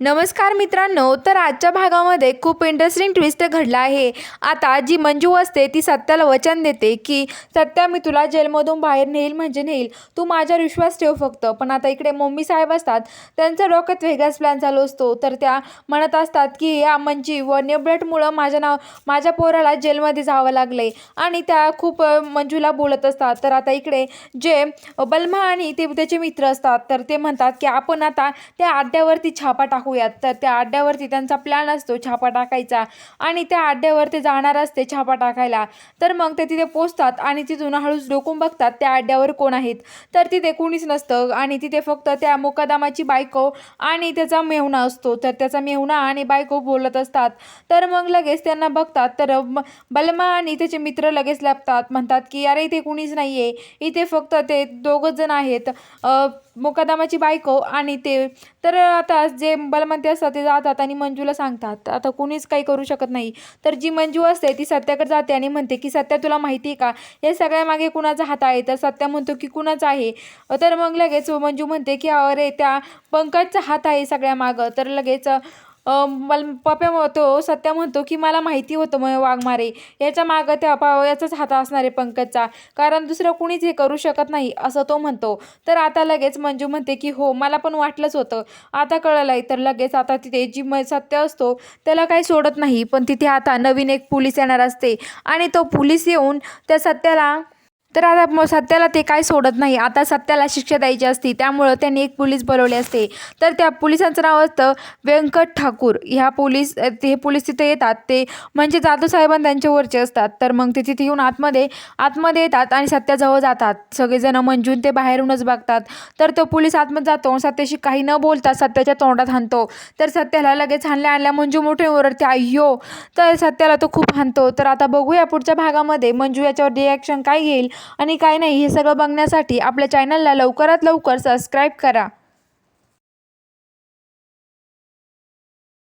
नमस्कार मित्रांनो तर आजच्या भागामध्ये खूप इंटरेस्टिंग ट्विस्ट घडला आहे. आता जी मंजू असते ती सत्याला वचन देते की सत्या मी तुला जेलमधून बाहेर नेईल म्हणजे नेईल. तू माझ्यावर विश्वास ठेव फक्त. पण आता इकडे मम्मी साहेब असतात त्यांच्या डोक्यात वेगळाच प्लॅन चालू असतो. तर त्या म्हणत असतात की या मंजी व नेबलेटमुळं माझ्या नाव माझ्या पोराला जेलमध्ये जावं लागले आणि त्या खूप मंजूला बोलत असतात. तर आता इकडे जे बल्मा आणि ते त्याचे मित्र असतात. तर ते म्हणतात की आपण आता त्या अड्ड्यावरती छापा टाकू टाकूयात. तर त्या अड्ड्यावरती त्यांचा प्लॅन असतो छापा टाकायचा. आणि त्या अड्ड्यावर ते जाणार असते छापा टाकायला. तर मग ते तिथे पोचतात आणि तिथून हळूच डोकून बघतात त्या अड्ड्यावर कोण आहेत. तर तिथे कोणीच नसतं आणि तिथे फक्त त्या मुकादामाची बायको आणि त्याचा मेहुणा असतो. तर त्याचा मेहुणा आणि बायको बोलत असतात. तर मग लगेच त्यांना बघतात. तर बलमा आणि त्याचे मित्र लगेच लपतात. म्हणतात की अरे इथे कुणीच नाही आहे इथे फक्त ते दोघंच जण आहेत. मुकादामाची बायको आणि ते. तर आता जे बलमंती असतात ते जातात आणि मंजूला सांगतात. आता कुणीच काही करू शकत नाही. तर जी मंजू असते ती सत्याकडे जाते आणि म्हणते की सत्या तुला माहिती आहे का? या सगळ्या मागे कुणाचा हात आहे? तर सत्या म्हणतो की कुणाचा आहे? तर मग लगेच मंजू म्हणते की अरे त्या पंकजचा हात आहे सगळ्या मागं. तर लगेच मला पप्या म्हणतो सत्या म्हणतो की मला माहिती होतं मग वाघमारे. याच्या मागं त्या पा याचाच हात असणार आहे पंकजचा. कारण दुसरं कुणीच हे करू शकत नाही असं तो म्हणतो. तर आता लगेच मंजू म्हणते की हो मला पण वाटलंच होतं. आता कळलं आहे तर लगेच आता तिथे जी म सत्य असतो त्याला काही सोडत नाही. पण तिथे आता नवीन एक पोलीस येणार असते. आणि तो पोलीस येऊन त्या सत्याला तर आता मग सत्याला ते काय सोडत नाही. आता सत्याला शिक्षा द्यायची असती त्यामुळं त्यांनी एक पोलीस बोलवले असते. तर त्या पोलिसांचं नाव असतं व्यंकट ठाकूर. ह्या पोलीस ते पोलीस तिथे येतात. ते म्हणजे जाधव साहेबां त्यांच्यावरचे असतात. तर मग ते तिथे येऊन आतमध्ये आतमध्ये येतात आणि सत्याजवळ जातात. सगळेजण मंजून ते बाहेरूनच बघतात. तर तो पोलीस आतमध्ये जातो सत्याशी काही न बोलता सत्याच्या तोंडात हाणतो. तर सत्याला लगेच हाणल्या आणल्या मंजू मोठे ओरडते अय्यो! तर सत्याला तो खूप हाणतो. तर आता बघूया पुढच्या भागामध्ये मंजू याच्यावर रिॲक्शन काय घेईल आणि काय नाही हे सगळं बघण्यासाठी आपल्या चॅनलला लवकरात लवकर सबस्क्राईब करा.